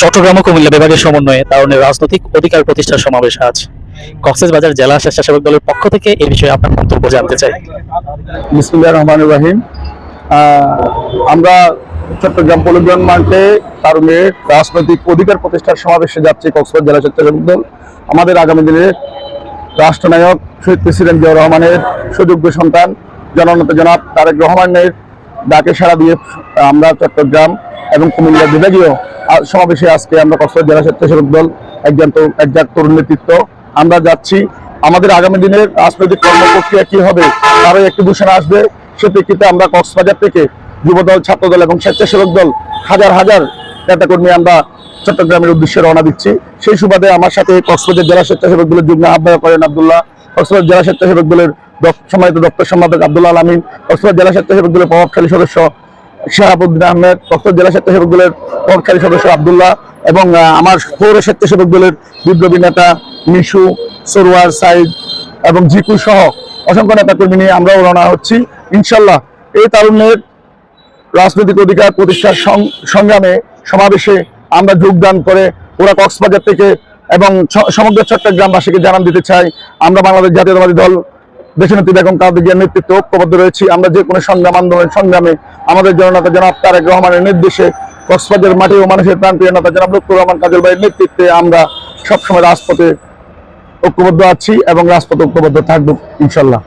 চট্টগ্রাম ও কুমিল্লা বিভাগের সমন্বয়ে তারুণের রাজনৈতিক অধিকার প্রতিষ্ঠার সমাবেশ আজ। কক্সবাজার জেলা স্বেচ্ছাসেবক দলের পক্ষ থেকে এই বিষয়ে আপনার মন্তব্য জানতে চাই। বিসমুল্লাহ রহমান রাহিম। আমরা চট্টগ্রাম পলিগ্রাম মাঠে তারুণের রাজনৈতিক অধিকার প্রতিষ্ঠার সমাবেশে যাচ্ছে কক্সবাজার জেলা স্বেচ্ছাসেবক দল। আমাদের আগামী দিনে রাষ্ট্রনায়ক শহীদ প্রেসিডেন্ট জিয়াউর রহমানের সুযোগ্য সন্তান, জননেতা জনাব তারেক রহমানের ডাকে সাড়া দিয়ে আমরা চট্টগ্রাম এবং কুমিল্লা বিভাগীয় সমাবেশে আজকে আমরা কক্সবাজার জেলা স্বেচ্ছাসেবক দল, একজন একজাক তরুণ নেতৃত্ব। আমরা যাচ্ছি। আমাদের আগামী দিনের রাজনৈতিক কর্ম প্রক্রিয়া কি হবে, তারও একটি ঘোষণা আসবে। সে প্রেক্ষিতে আমরা কক্সবাজার থেকে যুবদল, ছাত্রদল এবং স্বেচ্ছাসেবক দল হাজার হাজার নেতাকর্মী আমরা চট্টগ্রামের উদ্দেশ্যে রওনা দিচ্ছি। সেই সুবাদে আমার সাথে কক্সবাজার জেলা স্বেচ্ছাসেবক দলের যুগ্ম আহ্বায়ক করেন আবদুল্লাহ। কক্সবাজার জেলা স্বেচ্ছাসেবক দলের সম্মানিত দপ্তর সম্পাদক আব্দুল্লাহ আলমিন, কক্সবাজার জেলা স্বেচ্ছাসেবক দলের প্রভাবশালী সদস্য শাহাবুদ্দিন আহমেদ, কক্সবাজার জেলা স্বেচ্ছাসেবক দলের প্রভাবশালী সদস্য আবদুল্লাহ এবং আমার পৌর স্বেচ্ছাসেবক দলের বিপ্লবী নেতা মিশু সরোয়ার সাইদ এবং জিকু সহ অসংখ্য নেতাকর্মী নিয়ে আমরাও রওনা হচ্ছি। ইনশাল্লাহ এই তারুণ্যের রাজনৈতিক অধিকার প্রতিষ্ঠার সংগ্রামে, সমাবেশে আমরা যোগদান করে ওরা কক্সবাজার থেকে এবং সমগ্র চট্টগ্রামবাসীকে জানান দিতে চাই। আমরা বাংলাদেশ জাতীয়তাবাদী দল দেশনেত্রী বেগম কাদের নেতৃত্বে ঐক্যবদ্ধ রয়েছি। আমরা যে কোনো সংগ্রাম, আন্দোলনের সংগ্রামে আমাদের জননেতা জনাব তারেক রহমানের নির্দেশে কক্সবাজার মাঠে ও মানুষের প্রাণপ্রিয় নেতা জনাব লুৎফুর রহমান কাজল ভাইয়ের নেতৃত্বে আমরা সবসময় রাজপথে ঐক্যবদ্ধ আছি এবং রাজপথে ঐক্যবদ্ধ থাকব, ইনশাল্লাহ।